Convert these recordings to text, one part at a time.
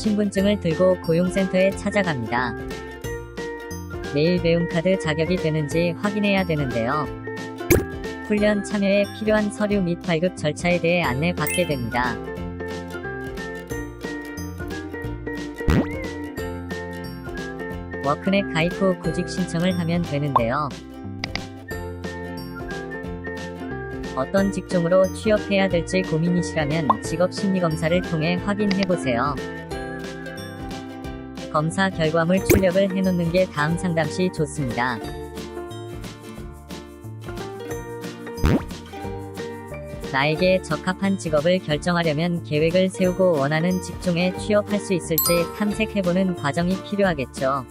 신분증을 들고 고용센터에 찾아갑니다. 내일 배움카드 자격이 되는지 확인해야 되는데요. 훈련 참여에 필요한 서류 및 발급 절차에 대해 안내받게 됩니다. 워크넷 가입 후 구직 신청을 하면 되는데요. 어떤 직종으로 취업해야 될지 고민이시라면 직업 심리 검사를 통해 확인해 보세요. 검사 결과물 출력을 해놓는 게 다음 상담 시 좋습니다. 나에게 적합한 직업을 결정하려면 계획을 세우고 원하는 직종에 취업할 수 있을지 탐색해보는 과정이 필요하겠죠.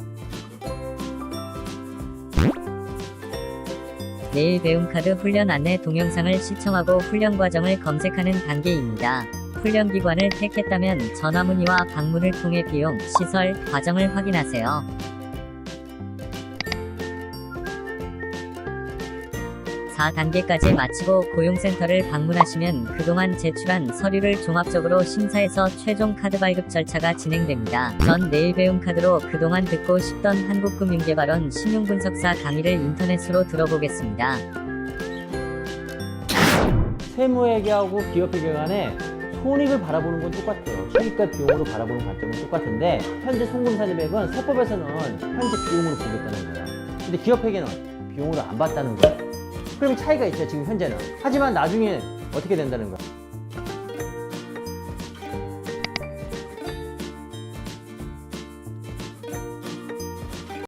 내일 배움카드 훈련 안내 동영상을 시청하고 훈련 과정을 검색하는 단계입니다. 훈련 기관을 택했다면 전화 문의와 방문을 통해 비용, 시설, 과정을 확인하세요. 4단계까지 마치고 고용센터를 방문하시면 그동안 제출한 서류를 종합적으로 심사해서 최종 카드 발급 절차가 진행됩니다. 전 내일 배움 카드로 그동안 듣고 싶던 한국금융개발원 신용분석사 강의를 인터넷으로 들어보겠습니다. 세무회계하고 기업회계 간에 손익을 바라보는 건 똑같아요. 수익과 비용으로 바라보는 관점은 똑같은데 현재 송금사 금액은 세법에서는 현재 비용으로 보겠다는 거예요. 근데 기업회계는 비용으로 안 봤다는 거예요. 그럼 차이가 있죠, 지금 현재는. 하지만 나중에 어떻게 된다는 거야?